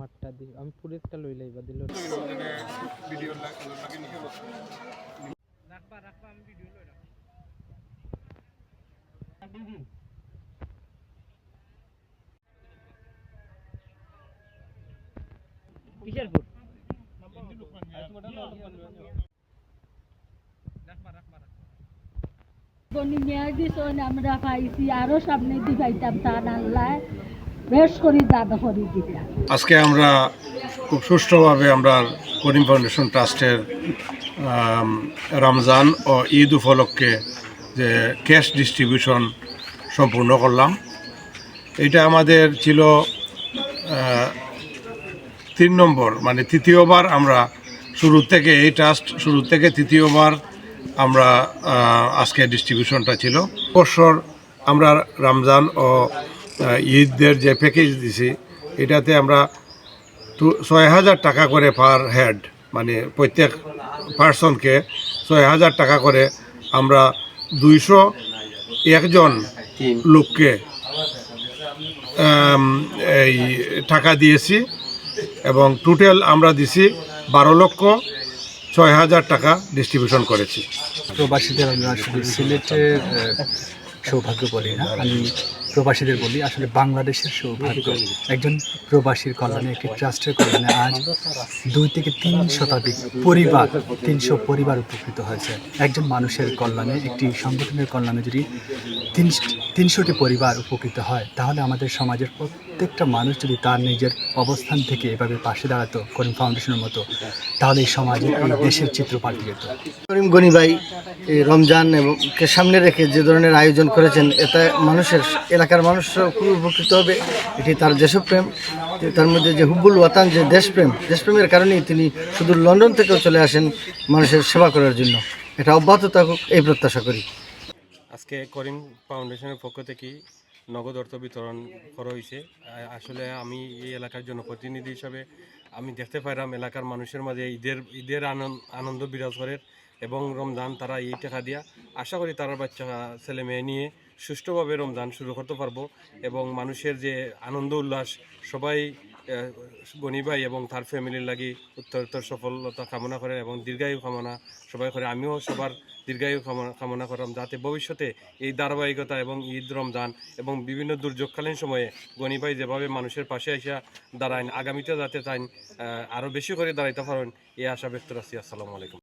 আমারটা দি আমি পুরেরটা লই লাইবা দিল। আমরা পাইছি আরও সামনে দি পাইতাম তান আল্লাহ। বেশ করি দাদা করি আজকে আমরা খুব সুষ্ঠুভাবে আমরা করিম ফাউন্ডেশন ট্রাস্টের রমজান ও ঈদ উপলক্ষে যে ক্যাশ ডিস্ট্রিবিউশন সম্পূর্ণ করলাম। এটা আমাদের ছিল তিন নম্বর মানে তৃতীয়বার আমরা শুরু থেকে এই ট্রাস্ট শুরু থেকে তৃতীয়বার আমরা আজকে ডিস্ট্রিবিউশনটা ছিল। বছর আমরা রমজান ও ঈদের যে প্যাকেজ দিছি এটাতে আমরা ছয় হাজার টাকা করে পার হেড মানে প্রত্যেক পার্সনকে ছয় হাজার টাকা করে আমরা দুইশো একজন লোককে এই টাকা দিয়েছি এবং টোটাল আমরা দিছি বারো লক্ষ ছয় হাজার টাকা ডিস্ট্রিবিউশন করেছি। প্রবাসীদের আমরা সিলেটের সৌভাগ্য বলি না, আমি প্রবাসীদের বলি, আসলে বাংলাদেশের সৌভাগ্য। একজন প্রবাসীর কল্যাণে একটি ট্রাস্টের কল্যাণে আজ দুই থেকে তিন শতাধিক পরিবার, তিনশো পরিবার উপকৃত হয়েছে। একজন মানুষের কল্যাণে, একটি সংগঠনের কল্যাণে যদি তিন তিনশোটি পরিবার উপকৃত হয়, তাহলে আমাদের সমাজের প্রত্যেকটা মানুষ যদি তার নিজের অবস্থান থেকে এভাবে পাশে দাঁড়াতো, করিম ফাউন্ডেশনের মতো, তাহলে এই সমাজের এই দেশের চিত্র পাল্টে যেত করিম গনি ভাই এই রমজান এবং কে সামনে রেখে যে ধরনের আয়োজন করেছেন এতে মানুষের, এলাকার মানুষরা খুব উপকৃত হবে। এটি তার দেশপ্রেম তার মধ্যে যে হুব্বুল ওয়াতান, যে দেশপ্রেম, দেশপ্রেমের কারণেই তিনি শুধু লন্ডন থেকেও চলে আসেন মানুষের সেবা করার জন্য। এটা অব্যাহত থাকুক, এই প্রত্যাশা করি। আজকে করিম ফাউন্ডেশনের পক্ষ থেকে নগদ অর্থ বিতরণ করা হয়েছে। আসলে আমি এই এলাকার জনপ্রতিনিধি হিসাবে আমি দেখতে পাইলাম এলাকার মানুষের মাঝে ঈদের ঈদের আনন্দ বিরাজ করে। এবং রমজান তারা এই টাকা দিয়া আশা করি তারা বাচ্চা, ছেলে মেয়ে নিয়ে সুষ্ঠুভাবে রমজান শুরু করতে পারব এবং মানুষের যে আনন্দ, উল্লাস, সবাই গনি ভাই এবং তার ফ্যামিলির লাগি উত্তরোত্তর সফলতা কামনা করেন এবং দীর্ঘায়ু কামনা সবাই করে। আমিও সবার দীর্ঘায়ু কামনা করলাম যাতে ভবিষ্যতে এই ধারাবাহিকতা এবং ঈদ রমজান এবং বিভিন্ন দুর্যোগকালীন সময়ে গনি ভাই যেভাবে মানুষের পাশে এসে দাঁড়ায় আগামীতে যাতে তাই আরও বেশি করে দাঁড়াইতে পারেন এই আশা ব্যক্ত রাখছি। আসসালামু আলাইকুম।